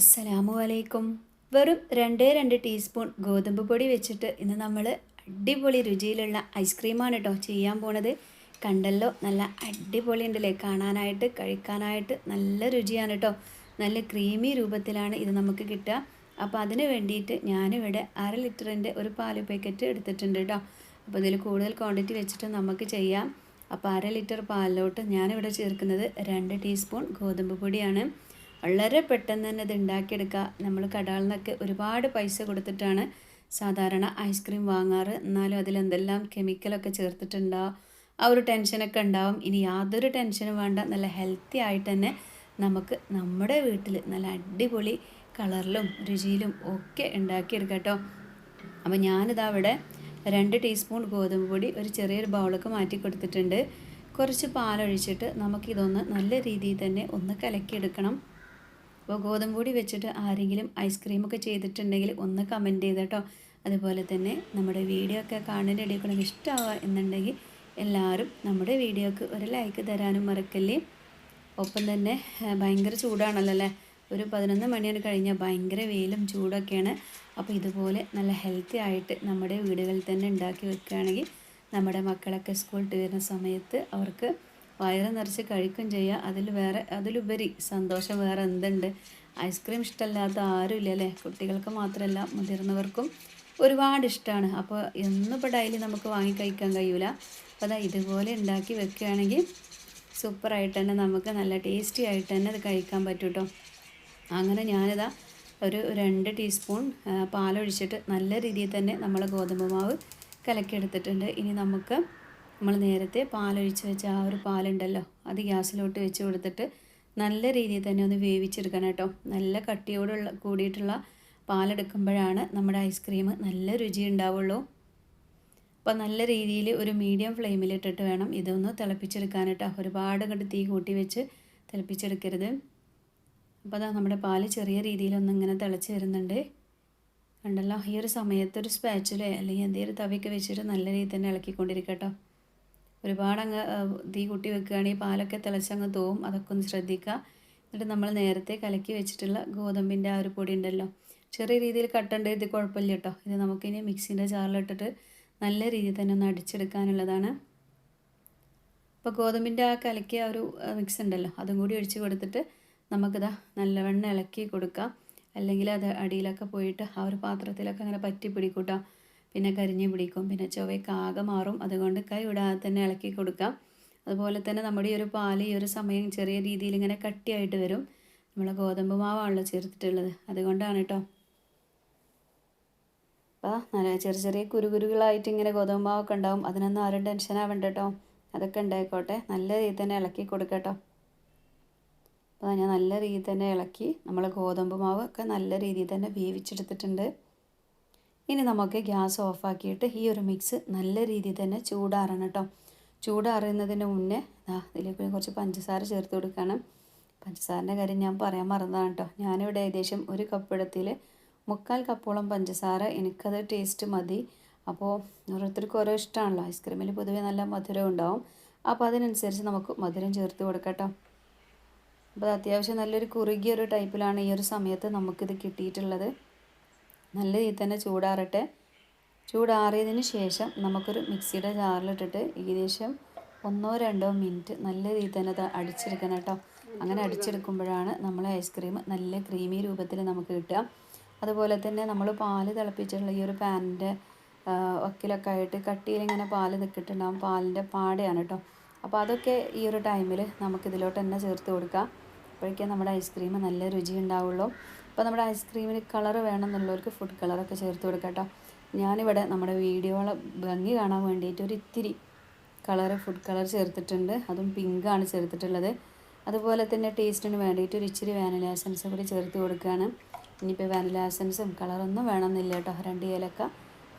അസ്സലാമു അലൈക്കും. വെറും രണ്ടേ രണ്ട് ടീസ്പൂൺ ഗോതമ്പ് പൊടി വെച്ചിട്ട് ഇന്ന് നമ്മൾ അടിപൊളി രുചിയിലുള്ള ഐസ്ക്രീമാണ് കേട്ടോ ചെയ്യാൻ പോണത്. കണ്ടല്ലോ നല്ല അടിപൊളി ഉണ്ടല്ലേ? കാണാനായിട്ട് കഴിക്കാനായിട്ട് നല്ല രുചിയാണ് കേട്ടോ നല്ല ക്രീമി രൂപത്തിലാണ് ഇത് നമുക്ക് കിട്ടുക. അപ്പോൾ അതിന് വേണ്ടിയിട്ട് ഞാനിവിടെ അര ലിറ്ററിന്റെ ഒരു പാൽ പാക്കറ്റ് എടുത്തിട്ടുണ്ട് കേട്ടോ. അപ്പോൾ ഇതിൽ കൂടുതൽ ക്വാണ്ടിറ്റി വെച്ചിട്ട് നമുക്ക് ചെയ്യാം. അപ്പോൾ അര ലിറ്റർ പാലിലോട്ട് ഞാനിവിടെ ചേർക്കുന്നത് രണ്ട് ടീസ്പൂൺ ഗോതമ്പ് പൊടിയാണ്. വളരെ പെട്ടെന്ന് തന്നെ ഇത് ഉണ്ടാക്കിയെടുക്കുക നമ്മൾ കടകളിൽ നിന്നൊക്കെ ഒരുപാട് പൈസ കൊടുത്തിട്ടാണ് സാധാരണ ഐസ്ക്രീം വാങ്ങാറ്. എന്നാലും അതിലെന്തെല്ലാം കെമിക്കലൊക്കെ ചേർത്തിട്ടുണ്ടാവും ആ ഒരു ടെൻഷനൊക്കെ ഉണ്ടാവും. ഇനി യാതൊരു ടെൻഷനും വേണ്ട. നല്ല ഹെൽത്തി ആയിട്ട് തന്നെ നമുക്ക് നമ്മുടെ വീട്ടിൽ നല്ല അടിപൊളി കളറിലും രുചിയിലും ഒക്കെ ഉണ്ടാക്കിയെടുക്കാം കേട്ടോ. അപ്പോൾ ഞാനിതാ അവിടെ രണ്ട് ടീസ്പൂൺ ഗോതമ്പ് പൊടി ഒരു ചെറിയൊരു ബൗളൊക്കെ മാറ്റി കൊടുത്തിട്ടുണ്ട്. കുറച്ച് പാലൊഴിച്ചിട്ട് നമുക്കിതൊന്ന് നല്ല രീതിയിൽ തന്നെ ഒന്ന് കലക്കിയെടുക്കണം. അപ്പോൾ ഗോതമ്പ് പൊടി വെച്ചിട്ട് ആരെങ്കിലും ഐസ്ക്രീമൊക്കെ ചെയ്തിട്ടുണ്ടെങ്കിൽ ഒന്ന് കമന്റ് ചെയ്ത് കേട്ടോ. അതുപോലെ തന്നെ നമ്മുടെ വീഡിയോ ഒക്കെ കാണുന്ന ഇടയിൽ കൂടെ ഇഷ്ടമാവുക എന്നുണ്ടെങ്കിൽ എല്ലാവരും നമ്മുടെ വീഡിയോക്ക് ഒരു ലൈക്ക് തരാനും മറക്കല്ലേ. ഒപ്പം തന്നെ ഭയങ്കര ചൂടാണല്ലോ അല്ലേ? ഒരു പതിനൊന്ന് മണിയാണ് കഴിഞ്ഞാൽ ഭയങ്കര വെയിലും ചൂടൊക്കെയാണ്. അപ്പോൾ ഇതുപോലെ നല്ല ഹെൽത്തി ആയിട്ട് നമ്മുടെ വീടുകളിൽ തന്നെ ഉണ്ടാക്കി വെക്കുകയാണെങ്കിൽ നമ്മുടെ മക്കളൊക്കെ സ്കൂൾ വിട്ട് വരുന്ന സമയത്ത് അവർക്ക് വയറ് നിറച്ച് കഴിക്കും ചെയ്യുക അതിൽ വേറെ അതിലുപരി സന്തോഷം വേറെ എന്തുണ്ട്? ഐസ്ക്രീം ഇഷ്ടമല്ലാത്ത ആരുമില്ല അല്ലേ? കുട്ടികൾക്ക് മാത്രമല്ല മുതിർന്നവർക്കും ഒരുപാട് ഇഷ്ടമാണ്. അപ്പോൾ എന്നിപ്പോൾ ഡെയിലി നമുക്ക് വാങ്ങി കഴിക്കാൻ കഴിയൂല. അപ്പോൾ അതാ ഇതുപോലെ ഉണ്ടാക്കി വെക്കുകയാണെങ്കിൽ സൂപ്പറായിട്ട് തന്നെ നമുക്ക് നല്ല ടേസ്റ്റി ആയിട്ട് തന്നെ അത് കഴിക്കാൻ പറ്റും കേട്ടോ അങ്ങനെ ഞാനിതാ ഒരു രണ്ട് ടീസ്പൂൺ പാലൊഴിച്ചിട്ട് നല്ല രീതിയിൽ തന്നെ നമ്മൾ ഗോതമ്പ് മാവ് കലക്കിയെടുത്തിട്ടുണ്ട്. ഇനി നമുക്ക് നമ്മൾ നേരത്തെ പാലൊഴിച്ച് വെച്ച ആ ഒരു പാലുണ്ടല്ലോ അത് ഗ്യാസിലോട്ട് വെച്ച് കൊടുത്തിട്ട് നല്ല രീതിയിൽ തന്നെ ഒന്ന് വേവിച്ചെടുക്കണം കേട്ടോ. നല്ല കട്ടിയോടുള്ള കൂടിയിട്ടുള്ള പാലെടുക്കുമ്പോഴാണ് നമ്മുടെ ഐസ്ക്രീം നല്ല രുചി ഉണ്ടാവുള്ളൂ. അപ്പോൾ നല്ല രീതിയിൽ ഒരു മീഡിയം ഫ്ലെയിമിലിട്ടിട്ട് വേണം ഇതൊന്ന് തിളപ്പിച്ചെടുക്കാൻ കേട്ടോ. ഒരുപാട് കണ്ട് തീ കൂട്ടി വെച്ച് തിളപ്പിച്ചെടുക്കരുത്. അപ്പോൾ അതാ നമ്മുടെ പാൽ ചെറിയ രീതിയിലൊന്നും ഇങ്ങനെ തിളച്ച് വരുന്നുണ്ട്. കണ്ടല്ലോ ഈ ഒരു സമയത്ത് ഒരു സ്പാച്ചിലോ അല്ലെങ്കിൽ എന്തെങ്കിലും തവിയൊക്കെ വെച്ചിട്ട് നല്ല രീതിയിൽ തന്നെ ഇളക്കിക്കൊണ്ടിരിക്കട്ടോ ഒരുപാട് അങ്ങ് തീ കൂട്ടി വെക്കുകയാണെങ്കിൽ പാലൊക്കെ തിളച്ചങ്ങ് തോവും. അതൊക്കെ ഒന്ന് ശ്രദ്ധിക്കുക. എന്നിട്ട് നമ്മൾ നേരത്തെ കലക്കി വെച്ചിട്ടുള്ള ഗോതമ്പിന്റെ ആ ഒരു പൊടി ഉണ്ടല്ലോ. ചെറിയ രീതിയിൽ കട്ടുണ്ട് ഇത് കുഴപ്പമില്ല കേട്ടോ. ഇത് നമുക്കിനി മിക്സിന്റെ ജാറിലിട്ടിട്ട് നല്ല രീതിയിൽ തന്നെ ഒന്ന് അടിച്ചെടുക്കാനുള്ളതാണ്. ഇപ്പോൾ ഗോതമ്പിന്റെ ആ കലക്കിയ ഒരു മിക്സ് ഉണ്ടല്ലോ. അതും കൂടി ഒഴിച്ച് കൊടുത്തിട്ട് നമുക്കിതാ നല്ലവണ്ണം ഇളക്കി കൊടുക്കാം. അല്ലെങ്കിൽ അത് അടിയിലൊക്കെ പോയിട്ട് ആ ഒരു പാത്രത്തിലൊക്കെ അങ്ങനെ പറ്റി പിടിക്കൂട്ടോ പിന്നെ കരിഞ്ഞ് പിടിക്കും. പിന്നെ ചൊവ്വയ്ക്ക് ആകെ മാറും. അതുകൊണ്ട് കൈ വിടാതെ തന്നെ ഇളക്കി കൊടുക്കാം. അതുപോലെ തന്നെ നമ്മുടെ ഈ ഒരു പാൽ ഈ ഒരു സമയം ചെറിയ രീതിയിൽ ഇങ്ങനെ കട്ടിയായിട്ട് വരും. നമ്മൾ ഗോതമ്പ് മാവാണല്ലോ ചേർത്തിട്ടുള്ളത്. അതുകൊണ്ടാണ് കേട്ടോ അപ്പോൾ നല്ല ചെറിയ ചെറിയ കുരുകുരുകളായിട്ട് ഇങ്ങനെ ഗോതമ്പ് മാവൊക്കെ ഉണ്ടാവും. അതിനൊന്നും ആരും ടെൻഷൻ ആവണ്ട കേട്ടോ അതൊക്കെ ഉണ്ടായിക്കോട്ടെ. നല്ല രീതിയിൽ തന്നെ ഇളക്കി കൊടുക്കട്ടോ അപ്പോൾ ഞാൻ നല്ല രീതിയിൽ തന്നെ ഇളക്കി നമ്മൾ ഗോതമ്പ് മാവ് ഒക്കെ നല്ല രീതിയിൽ തന്നെ വേവിച്ചെടുത്തിട്ടുണ്ട്. ഇനി നമുക്ക് ഗ്യാസ് ഓഫാക്കിയിട്ട് ഈ ഒരു മിക്സ് നല്ല രീതിയിൽ തന്നെ ചൂടാറണം കേട്ടോ. ചൂടാറുന്നതിന് മുന്നേ ഇതിലേക്ക് കുറച്ച് പഞ്ചസാര ചേർത്ത് കൊടുക്കണം. പഞ്ചസാരന്റെ കാര്യം ഞാൻ പറയാൻ മറന്നതാണ് കേട്ടോ. ഞാനിവിടെ ഏകദേശം ഒരു കപ്പ് ഇടത്തിൽ മുക്കാൽ കപ്പോളം പഞ്ചസാര എനിക്കത് ടേസ്റ്റ് മതി. അപ്പോൾ ഓരോരുത്തർക്കും ഓരോ ഇഷ്ടമാണല്ലോ. ഐസ്ക്രീമിൽ പൊതുവേ നല്ല മധുരം ഉണ്ടാവും. അപ്പോൾ അതിനനുസരിച്ച് നമുക്ക് മധുരം ചേർത്ത് കൊടുക്കട്ടോ അപ്പോൾ അത്യാവശ്യം നല്ലൊരു കുറുകിയ ഒരു ടൈപ്പിലാണ് ഈ ഒരു സമയത്ത് നമുക്കിത് കിട്ടിയിട്ടുള്ളത്. നല്ല രീതിയിൽ തന്നെ ചൂടാറട്ടെ. ചൂടാറിയതിന് ശേഷം നമുക്കൊരു മിക്സിയുടെ ജാറിലിട്ടിട്ട് ഏകദേശം ഒന്നോ രണ്ടോ മിനിറ്റ് നല്ല രീതിയിൽ തന്നെ അത് അടിച്ചെടുക്കണം കേട്ടോ. അങ്ങനെ അടിച്ചെടുക്കുമ്പോഴാണ് നമ്മളെ ഐസ്ക്രീം നല്ല ക്രീമി രൂപത്തിൽ നമുക്ക് കിട്ടുക. അതുപോലെ തന്നെ നമ്മൾ പാൽ തിളപ്പിച്ചിട്ടുള്ള ഈ ഒരു പാനിന്റെ വക്കിലൊക്കെ ആയിട്ട് കട്ടിയിൽ ഇങ്ങനെ പാൽ നിൽക്കിട്ടുണ്ടാകും പാലിന്റെ പാടയാണ് കേട്ടോ. അപ്പോൾ അതൊക്കെ ഈ ഒരു ടൈമിൽ നമുക്കിതിലോട്ട് തന്നെ ചേർത്ത് കൊടുക്കാം. അപ്പോഴേക്കും നമ്മുടെ ഐസ്ക്രീം നല്ല രുചി ഉണ്ടാവുള്ളൂ. അപ്പോൾ നമ്മുടെ ഐസ്ക്രീമിന് കളർ വേണമെന്നുള്ളവർക്ക് ഫുഡ് കളറൊക്കെ ചേർത്ത് കൊടുക്കാം കേട്ടോ. ഞാനിവിടെ നമ്മുടെ വീഡിയോകളെ ഭംഗി കാണാൻ വേണ്ടിയിട്ട് ഒരു ഇത്തിരി കളർ ഫുഡ് കളർ ചേർത്തിട്ടുണ്ട്. അതും പിങ്കാണ് ചേർത്തിട്ടുള്ളത്. അതുപോലെ തന്നെ ടേസ്റ്റിന് വേണ്ടിയിട്ട് ഒരു ഇച്ചിരി വാനില എസൻസ് കൂടി ചേർത്ത് കൊടുക്കുകയാണ്. ഇനിയിപ്പോൾ വാനില എസൻസും കളറൊന്നും വേണമെന്നില്ല കേട്ടോ. രണ്ട് ഏലക്ക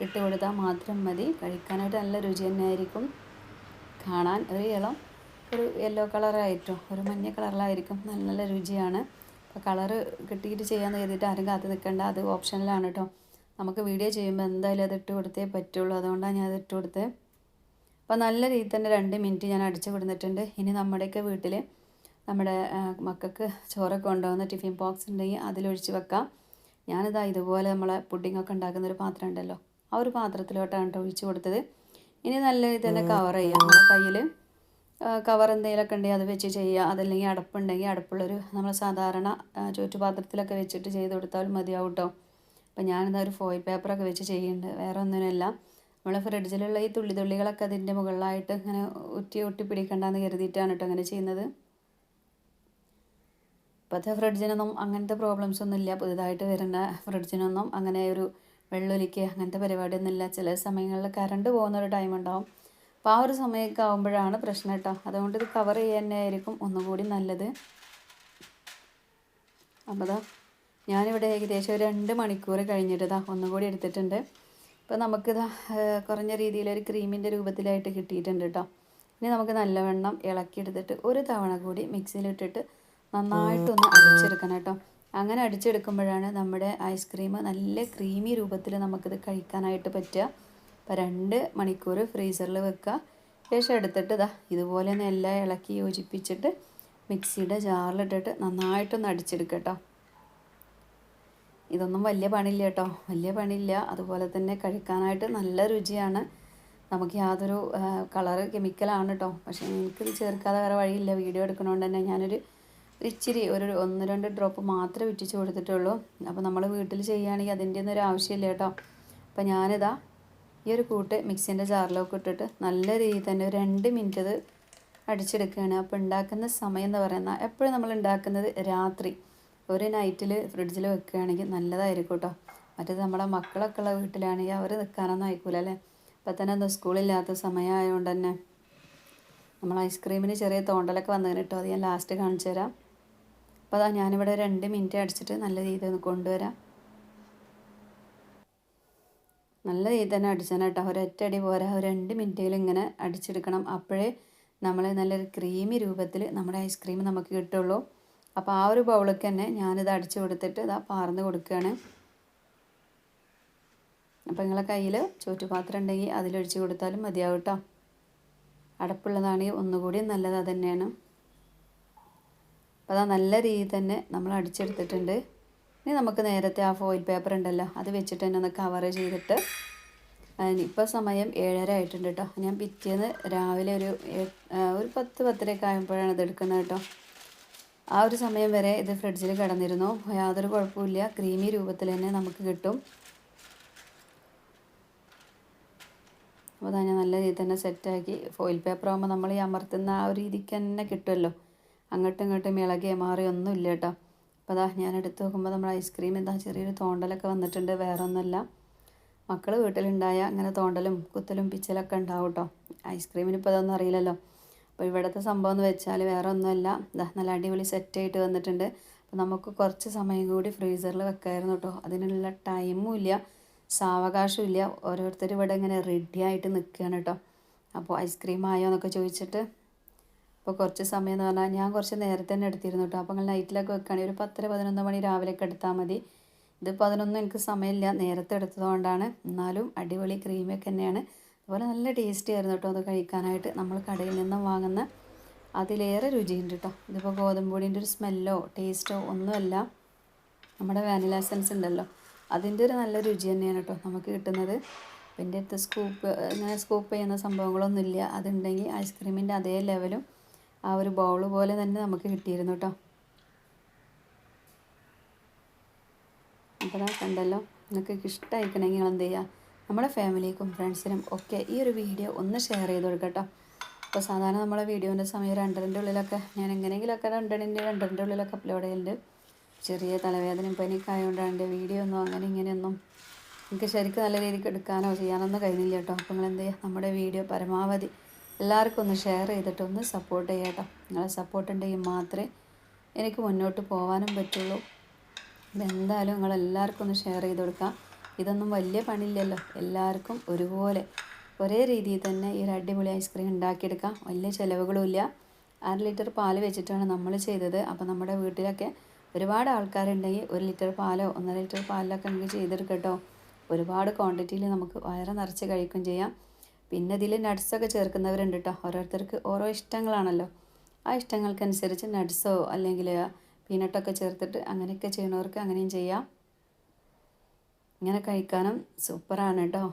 ഇട്ട് കൊടുത്താൽ മാത്രം മതി. കഴിക്കാനായിട്ട് നല്ല രുചി തന്നെയായിരിക്കും കാണാൻ ഒരു ഇളം ഒരു യെല്ലോ കളറായിട്ടോ ഒരു മഞ്ഞ കളറിലായിരിക്കും നല്ല നല്ല രുചിയാണ്. അപ്പോൾ കളറ് കിട്ടിയിട്ട് ചെയ്യാമെന്ന് കരുതിയിട്ട് ആരും കാത്തു നിൽക്കേണ്ട അത് ഓപ്ഷനിലാണ് കേട്ടോ നമുക്ക് വീഡിയോ ചെയ്യുമ്പോൾ എന്തായാലും അത് ഇട്ട് കൊടുത്തേ പറ്റുള്ളൂ. അതുകൊണ്ടാണ് ഞാൻ അത് ഇട്ട് കൊടുത്തത് അപ്പോൾ നല്ല രീതിയിൽ തന്നെ രണ്ട് മിനിറ്റ് ഞാൻ അടിച്ചു കൊടുത്തിട്ടുണ്ട്. ഇനി നമ്മുടെയൊക്കെ വീട്ടിൽ നമ്മുടെ മക്കൾക്ക് ചോറൊക്കെ കൊണ്ടുപോകുന്ന ടിഫിൻ ബോക്സ് ഉണ്ടെങ്കിൽ അതിലൊഴിച്ച് വെക്കാം. ഞാനിതാ ഇതുപോലെ നമ്മളെ പുഡിങ്ങൊക്കെ ഉണ്ടാക്കുന്ന ഒരു പാത്രം ഉണ്ടല്ലോ ആ ഒരു പാത്രത്തിലോട്ടാണ് കേട്ടോ ഒഴിച്ച് കൊടുത്തത്. ഇനി നല്ല രീതിയിൽ തന്നെ കവർ ചെയ്യാം. നമ്മുടെ കയ്യിൽ കവർ എന്തെങ്കിലുമൊക്കെ ഉണ്ടെങ്കിൽ അത് വെച്ച് ചെയ്യുക. അതല്ലെങ്കിൽ അടപ്പുണ്ടെങ്കിൽ അടപ്പുള്ളൊരു നമ്മൾ സാധാരണ ചുറ്റുപാത്രത്തിലൊക്കെ വെച്ചിട്ട് ചെയ്ത് കൊടുത്താലും മതിയാവും കേട്ടോ അപ്പം ഞാനിതാ ഒരു ഫോയിൽ പേപ്പറൊക്കെ വെച്ച് ചെയ്യുന്നുണ്ട്. വേറെ ഒന്നിനല്ല നമ്മൾ ഫ്രിഡ്ജിലുള്ള ഈ തുള്ളി തുള്ളികളൊക്കെ അതിന്റെ മുകളിലായിട്ട് ഇങ്ങനെ ഉറ്റി ഒട്ടി പിടിക്കണ്ടെന്ന് കരുതിയിട്ടാണ് കേട്ടോ അങ്ങനെ ചെയ്യുന്നത്. ഇപ്പോഴത്തെ ഫ്രിഡ്ജിനൊന്നും അങ്ങനത്തെ പ്രോബ്ലംസ് ഒന്നും ഇല്ല. പുതുതായിട്ട് വരുന്ന ഫ്രിഡ്ജിനൊന്നും അങ്ങനെ ഒരു വെള്ളൊലിക്കുക അങ്ങനത്തെ പരിപാടിയൊന്നും ഇല്ല. ചില സമയങ്ങളിൽ കറണ്ട് പോകുന്ന ഒരു ടൈം ഉണ്ടാവും. അപ്പോൾ ആ ഒരു സമയമൊക്കെ ആകുമ്പോഴാണ് പ്രശ്നം കേട്ടോ. അതുകൊണ്ട് ഇത് കവർ ആയിരിക്കും ഒന്നുകൂടി നല്ലത്. അപ്പോൾ ദാ ഞാനിവിടെ ഏകദേശം ഒരു രണ്ട് മണിക്കൂർ കഴിഞ്ഞിട്ട് ഇതാ ഒന്നുകൂടി എടുത്തിട്ടുണ്ട്. ഇപ്പോൾ നമുക്കിതാ കുറഞ്ഞ രീതിയിലൊരു ക്രീമിന്റെ രൂപത്തിലായിട്ട് കിട്ടിയിട്ടുണ്ട് കേട്ടോ. ഇനി നമുക്ക് നല്ലവണ്ണം ഇളക്കിയെടുത്തിട്ട് ഒരു തവണ കൂടി മിക്സിയിലിട്ടിട്ട് നന്നായിട്ടൊന്ന് അടിച്ചെടുക്കണം കേട്ടോ. അങ്ങനെ അടിച്ചെടുക്കുമ്പോഴാണ് നമ്മുടെ ഐസ്ക്രീം നല്ല ക്രീമി രൂപത്തിൽ നമുക്കിത് കഴിക്കാനായിട്ട് പറ്റുക. അപ്പോൾ രണ്ട് മണിക്കൂർ ഫ്രീസറിൽ വെക്കുക ശേഷം എടുത്തിട്ട് ഇതാ ഇതുപോലെ ഒന്ന് എല്ലാം ഇളക്കി യോജിപ്പിച്ചിട്ട് മിക്സിയുടെ ജാറിലിട്ടിട്ട് നന്നായിട്ടൊന്ന് അടിച്ചെടുക്കുക കേട്ടോ ഇതൊന്നും വലിയ പണിയില്ല കേട്ടോ. വലിയ പണിയില്ല. അതുപോലെ തന്നെ കഴിക്കാനായിട്ട് നല്ല രുചിയാണ്. നമുക്ക് യാതൊരു കളറ് കെമിക്കലാണ് കേട്ടോ. പക്ഷേ എനിക്കിത് ചേർക്കാതെ വേറെ വഴിയില്ല. വീഡിയോ എടുക്കണോണ്ട് തന്നെ ഞാനൊരു ഇച്ചിരി ഒരു ഒന്ന് രണ്ട് ഡ്രോപ്പ് മാത്രമേ വിറ്റിച്ച് കൊടുത്തിട്ടുള്ളൂ. അപ്പോൾ നമ്മൾ വീട്ടിൽ ചെയ്യുകയാണെങ്കിൽ അതിന്റെ ഒന്നും ഒരു ആവശ്യമില്ല കേട്ടോ. അപ്പോൾ ഞാനിതാ ഈ ഒരു കൂട്ട് മിക്സിന്റെ ജാറിലൊക്കെ ഇട്ടിട്ട് നല്ല രീതിയിൽ തന്നെ ഒരു രണ്ട് മിനിറ്റ് അത് അടിച്ചെടുക്കുകയാണ്. അപ്പോൾ ഉണ്ടാക്കുന്ന സമയം എന്ന് പറയുന്നത് എപ്പോഴും നമ്മൾ ഉണ്ടാക്കുന്നത് രാത്രി. ഒരു നൈറ്റിൽ ഫ്രിഡ്ജിൽ വെക്കുകയാണെങ്കിൽ നല്ലതായിരിക്കും കേട്ടോ മറ്റേത് നമ്മുടെ മക്കളൊക്കെ ഉള്ള വീട്ടിലാണെങ്കിൽ അവർ നിൽക്കാനൊന്നും ആയിക്കൂല അല്ലേ? ഇപ്പം തന്നെ എന്താ സ്കൂളില്ലാത്ത സമയമായതുകൊണ്ട് തന്നെ നമ്മൾ ഐസ്ക്രീമിന് ചെറിയ തോണ്ടലൊക്കെ വന്നതിന് കേട്ടോ അത് ഞാൻ ലാസ്റ്റ് കാണിച്ചു തരാം അപ്പോൾ അതാ ഞാനിവിടെ രണ്ട് മിനിറ്റ് അടിച്ചിട്ട് നല്ല രീതിയിൽ ഒന്ന് കൊണ്ടുവരാം. നല്ല രീതിയിൽ തന്നെ അടിച്ചാൽ കേട്ടോ. ഒരൊറ്റ അടി പോരാ. ഒരു രണ്ട് മിനിറ്റിൽ ഇങ്ങനെ അടിച്ചെടുക്കണം. അപ്പോഴേ നമ്മൾ നല്ലൊരു ക്രീമി രൂപത്തിൽ നമ്മുടെ ഐസ്ക്രീം നമുക്ക് കിട്ടുള്ളൂ. അപ്പോൾ ആ ഒരു ബൗളിലേക്ക് തന്നെ ഞാനിത് അടിച്ചു കൊടുത്തിട്ട് ഇതാ പാർന്ന് കൊടുക്കുകയാണ്. അപ്പോൾ നിങ്ങളെ കയ്യിൽ ചോറ്റുപാത്രം ഉണ്ടെങ്കിൽ അതിലൊഴിച്ച് കൊടുത്താലും മതിയാവും കേട്ടോ. അടപ്പുള്ളതാണെങ്കിൽ ഒന്നുകൂടി നല്ലത് തന്നെയാണ്. അപ്പോൾ അതാ നല്ല രീതിയിൽ തന്നെ നമ്മൾ അടിച്ചെടുത്തിട്ടുണ്ട്. ഇനി നമുക്ക് നേരത്തെ ആ ഫോയിൽ പേപ്പർ ഉണ്ടല്ലോ അത് വെച്ചിട്ട് തന്നെ ഒന്ന് കവർ ചെയ്തിട്ട് ഇപ്പോൾ സമയം ഏഴര ആയിട്ടുണ്ട് കേട്ടോ ഞാൻ പിറ്റേന്ന് രാവിലെ ഒരു ഒരു പത്ത് പത്തരയൊക്കെ ആയപ്പോഴാണ് ഇത് എടുക്കുന്നത് കേട്ടോ ആ ഒരു സമയം വരെ ഇത് ഫ്രിഡ്ജിൽ കിടന്നിരുന്നു. യാതൊരു കുഴപ്പമില്ല ക്രീമി രൂപത്തിൽ തന്നെ നമുക്ക് കിട്ടും. അപ്പോൾ തന്നെ നല്ല രീതിയിൽ തന്നെ സെറ്റാക്കി ഫോയിൽ പേപ്പർ ആകുമ്പോൾ നമ്മൾ ഈ അമർത്തുന്ന ആ ഒരു രീതിക്ക് തന്നെ കിട്ടുമല്ലോ. അങ്ങോട്ടും ഇങ്ങോട്ടും ഇളകിയ മാറി ഒന്നും ഇല്ല കേട്ടോ അപ്പോൾ അതാ ഞാൻ എടുത്ത് നോക്കുമ്പോൾ നമ്മൾ ഐസ്ക്രീം എന്താ ചെറിയൊരു തോണ്ടലൊക്കെ വന്നിട്ടുണ്ട് വേറെ ഒന്നുമല്ല മക്കൾ വീട്ടിലുണ്ടായ അങ്ങനെ തോണ്ടലും കുത്തലും പിച്ചലൊക്കെ ഉണ്ടാവും കേട്ടോ ഐസ്ക്രീമിന് ഇപ്പോൾ അതൊന്നും അറിയില്ലല്ലോ. അപ്പോൾ ഇവിടുത്തെ സംഭവം എന്ന് വെച്ചാൽ വേറെ ഒന്നുമല്ല ഇതാ നല്ല അടിപൊളി സെറ്റായിട്ട് വന്നിട്ടുണ്ട്. അപ്പോൾ നമുക്ക് കുറച്ച് സമയം കൂടി ഫ്രീസറിൽ വെക്കായിരുന്നു കേട്ടോ അതിനുള്ള ടൈമും ഇല്ല സാവകാശവും ഇല്ല. ഓരോരുത്തർ ഇവിടെ ഇങ്ങനെ റെഡിയായിട്ട് നിൽക്കുകയാണ് കേട്ടോ അപ്പോൾ ഐസ്ക്രീം ആയോ എന്നൊക്കെ ചോദിച്ചിട്ട് അപ്പോൾ കുറച്ച് സമയം എന്ന് പറഞ്ഞാൽ ഞാൻ കുറച്ച് നേരത്തെ തന്നെ എടുത്തിരുന്നു കേട്ടോ അപ്പോൾ നിങ്ങൾ നൈറ്റിലൊക്കെ വെക്കുകയാണെങ്കിൽ ഒരു പത്തര പതിനൊന്ന് മണി രാവിലെയൊക്കെ എടുത്താൽ മതി. ഇതിപ്പോൾ അതിനൊന്നും എനിക്ക് സമയമില്ല. നേരത്തെ എടുത്തതുകൊണ്ടാണ്. എന്നാലും അടിപൊളി ക്രീമൊക്കെ തന്നെയാണ്. അതുപോലെ നല്ല ടേസ്റ്റി ആയിരുന്നു കേട്ടോ അത് കഴിക്കാനായിട്ട്. നമ്മൾ കടയിൽ നിന്നും വാങ്ങുന്ന അതിലേറെ രുചിയുണ്ട് കേട്ടോ ഇതിപ്പോൾ ഗോതമ്പ് പൊടിന്റെ ഒരു സ്മെല്ലോ ടേസ്റ്റോ ഒന്നുമല്ല. നമ്മുടെ വാനില എസൻസ് ഉണ്ടല്ലോ. അതിന്റെ ഒരു നല്ല രുചി തന്നെയാണ് കേട്ടോ നമുക്ക് കിട്ടുന്നത്. എന്റെ അടുത്ത് സ്കൂപ്പ് ഇങ്ങനെ സ്കൂപ്പ് ചെയ്യുന്ന സംഭവങ്ങളൊന്നുമില്ല. അതുണ്ടെങ്കിൽ ഐസ്ക്രീമിന്റെ അതേ ലെവലും ആ ഒരു ബൗൾ പോലെ തന്നെ നമുക്ക് കിട്ടിയിരുന്നു കേട്ടോ അപ്പോൾ കണ്ടല്ലോ നിങ്ങൾക്ക് ഇഷ്ടമായിക്കണമെങ്കിൽ നിങ്ങൾ എന്ത് ചെയ്യുക നമ്മുടെ ഫാമിലിക്കും ഫ്രണ്ട്സിനും ഒക്കെ ഈ ഒരു വീഡിയോ ഒന്ന് ഷെയർ ചെയ്ത് കൊടുക്കട്ടോ കേട്ടോ അപ്പോൾ സാധാരണ നമ്മളെ വീഡിയോന്റെ സമയം രണ്ടരന്റെ ഉള്ളിലൊക്കെ ഞാൻ എങ്ങനെയെങ്കിലുമൊക്കെ രണ്ടരന്റെ രണ്ടരന്റെ ഉള്ളിലൊക്കെ അപ്ലോഡ് ചെയ്യുന്നുണ്ട് ചെറിയ തലവേദനയും പനിയൊക്കെ ആയതുകൊണ്ടാണ് എന്റെ വീഡിയോ ഒന്നും അങ്ങനെ ഇങ്ങനെയൊന്നും എനിക്ക് ശരിക്കും നല്ല രീതിക്ക് എടുക്കാനോ ചെയ്യാനൊന്നും കഴിഞ്ഞില്ല കേട്ടോ അപ്പോൾ നിങ്ങൾ എന്ത് ചെയ്യുക നമ്മുടെ വീഡിയോ പരമാവധി എല്ലാവർക്കും ഒന്ന് ഷെയർ ചെയ്തിട്ട് ഒന്ന് സപ്പോർട്ട് ചെയ്യാട്ടോ നിങ്ങളെ സപ്പോർട്ട് ഉണ്ടെങ്കിൽ മാത്രമേ എനിക്ക് മുന്നോട്ട് പോകാനും പറ്റുള്ളൂ. ഇതെന്തായാലും നിങ്ങൾ എല്ലാവർക്കും ഒന്ന് ഷെയർ ചെയ്ത് കൊടുക്കാം. ഇതൊന്നും വലിയ പണിയില്ലല്ലോ. എല്ലാവർക്കും ഒരുപോലെ ഒരേ രീതിയിൽ തന്നെ ഈ ഒരു അടിപൊളി ഐസ്ക്രീം ഉണ്ടാക്കിയെടുക്കാം. വലിയ ചിലവുകളുമില്ല അര ലിറ്റർ പാൽ വെച്ചിട്ടാണ് നമ്മൾ ചെയ്തത്. അപ്പോൾ നമ്മുടെ വീട്ടിലൊക്കെ ഒരുപാട് ആൾക്കാരുണ്ടെങ്കിൽ ഒരു ലിറ്റർ പാലോ ഒന്നര ലിറ്റർ പാലിലൊക്കെ നമുക്ക് ചെയ്തെടുക്കട്ടോ കേട്ടോ ഒരുപാട് ക്വാണ്ടിറ്റിയിൽ നമുക്ക് വയറ് നിറച്ച് കഴിക്കുകയും ചെയ്യാം. പിന്നെ ഇതിൽ നട്ട്സൊക്കെ ചേർക്കുന്നവരുണ്ട് കേട്ടോ ഓരോരുത്തർക്ക് ഓരോ ഇഷ്ടങ്ങളാണല്ലോ. ആ ഇഷ്ടങ്ങൾക്കനുസരിച്ച് നട്ട്സോ അല്ലെങ്കിൽ പീനട്ടൊക്കെ ചേർത്തിട്ട് അങ്ങനെയൊക്കെ ചെയ്യണവർക്ക് അങ്ങനെയും ചെയ്യാം. ഇങ്ങനെ കഴിക്കാനും സൂപ്പറാണ് കേട്ടോ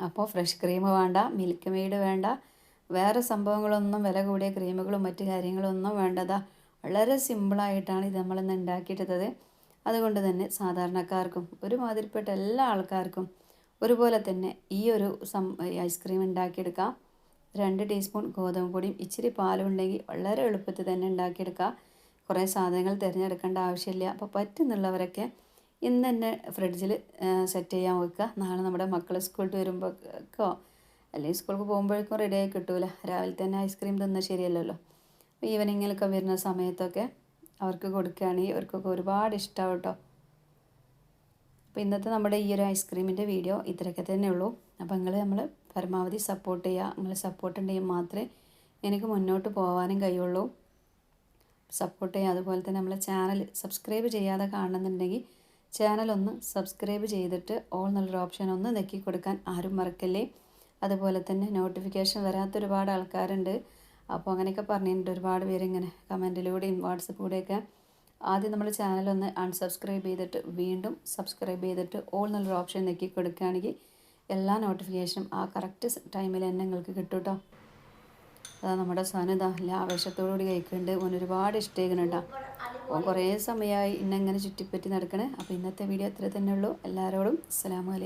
അപ്പോൾ ഫ്രഷ് ക്രീം വേണ്ട മിൽക്ക് മെയ്ഡ് വേണ്ട വേറെ സംഭവങ്ങളൊന്നും വില കൂടിയ ക്രീമുകളും മറ്റു കാര്യങ്ങളൊന്നും വേണ്ടതാ. വളരെ സിമ്പിളായിട്ടാണ് ഇത് നമ്മളിന്ന് ഉണ്ടാക്കിയിട്ടത്. അതുകൊണ്ട് തന്നെ സാധാരണക്കാർക്കും ഒരുമാതിരിപ്പെട്ട എല്ലാ ആൾക്കാർക്കും ഒരുപോലെ തന്നെ ഈ ഒരു സം ഐസ്ക്രീം ഉണ്ടാക്കിയെടുക്കാം. രണ്ട് ടീസ്പൂൺ ഗോതമ്പ് പൊടിയും ഇച്ചിരി പാലും ഉണ്ടെങ്കിൽ വളരെ എളുപ്പത്തിൽ തന്നെ ഉണ്ടാക്കിയെടുക്കാം. കുറേ സാധനങ്ങൾ തിരഞ്ഞെടുക്കേണ്ട ആവശ്യമില്ല. അപ്പോൾ പറ്റുന്നുള്ളവരൊക്കെ ഇന്ന് തന്നെ ഫ്രിഡ്ജിൽ സെറ്റ് ചെയ്യാൻ വെക്കുക. നാളെ നമ്മുടെ മക്കൾ സ്കൂളിൽ വരുമ്പോഴേക്കോ അല്ലെങ്കിൽ സ്കൂൾക്ക് പോകുമ്പോഴേക്കും റെഡിയായി കിട്ടൂല. രാവിലെ തന്നെ ഐസ്ക്രീം തിന്നാൽ ശരിയല്ലല്ലോ. ഈവനിങ്ങിലൊക്കെ വരുന്ന സമയത്തൊക്കെ അവർക്ക് കൊടുക്കുകയാണെങ്കിൽ അവർക്കൊക്കെ ഒരുപാട് ഇഷ്ടമാവും കേട്ടോ. അപ്പോൾ ഇന്നത്തെ നമ്മുടെ ഈ ഒരു ഐസ്ക്രീമിന്റെ വീഡിയോ ഇത്രയൊക്കെ തന്നെ ഉള്ളൂ. അപ്പോൾ നിങ്ങൾ നമ്മൾ പരമാവധി സപ്പോർട്ട് ചെയ്യുക. നിങ്ങൾ സപ്പോർട്ട് ഉണ്ടെങ്കിൽ മാത്രമേ എനിക്ക് മുന്നോട്ട് പോകാനും കഴിയുള്ളൂ. സപ്പോർട്ട് ചെയ്യുക. അതുപോലെ തന്നെ നമ്മളെ ചാനൽ സബ്സ്ക്രൈബ് ചെയ്യാതെ കാണുന്നുണ്ടെങ്കിൽ ചാനൽ ഒന്ന് സബ്സ്ക്രൈബ് ചെയ്തിട്ട് ഓൾ എന്നുള്ളൊരു ഓപ്ഷൻ ഒന്ന് നെക്കി കൊടുക്കാൻ ആരും മറക്കല്ലേ? അതുപോലെ തന്നെ നോട്ടിഫിക്കേഷൻ വരാത്ത ഒരുപാട് ആൾക്കാരുണ്ട്. അപ്പോൾ അങ്ങനെയൊക്കെ പറഞ്ഞിട്ടുണ്ട്. ഒരുപാട് പേര് ഇങ്ങനെ കമന്റിലൂടെയും വാട്സപ്പിലൂടെയൊക്കെ ആദ്യം നമ്മൾ ചാനലൊന്ന് അൺസബ്സ്ക്രൈബ് ചെയ്തിട്ട് വീണ്ടും സബ്സ്ക്രൈബ് ചെയ്തിട്ട് ഓൾ എന്നുള്ളൊരു ഓപ്ഷൻ നെക്കി കൊടുക്കുകയാണെങ്കിൽ എല്ലാ നോട്ടിഫിക്കേഷനും ആ കറക്റ്റ് ടൈമിൽ തന്നെ നിങ്ങൾക്ക് കിട്ടും കേട്ടോ അതാ നമ്മുടെ സനിത ആവേശത്തോടുകൂടി കഴിക്കുന്നുണ്ട്. ഓൻ ഒരുപാട് ഇഷ്ടമായിക്കണം ഓൻ കുറേ സമയമായി ഇന്നെങ്ങനെ ചുറ്റിപ്പറ്റി നടക്കണേ. അപ്പോൾ ഇന്നത്തെ വീഡിയോ അത്ര തന്നെ ഉള്ളൂ. എല്ലാവരോടും അസ്സാം അലൈക്കും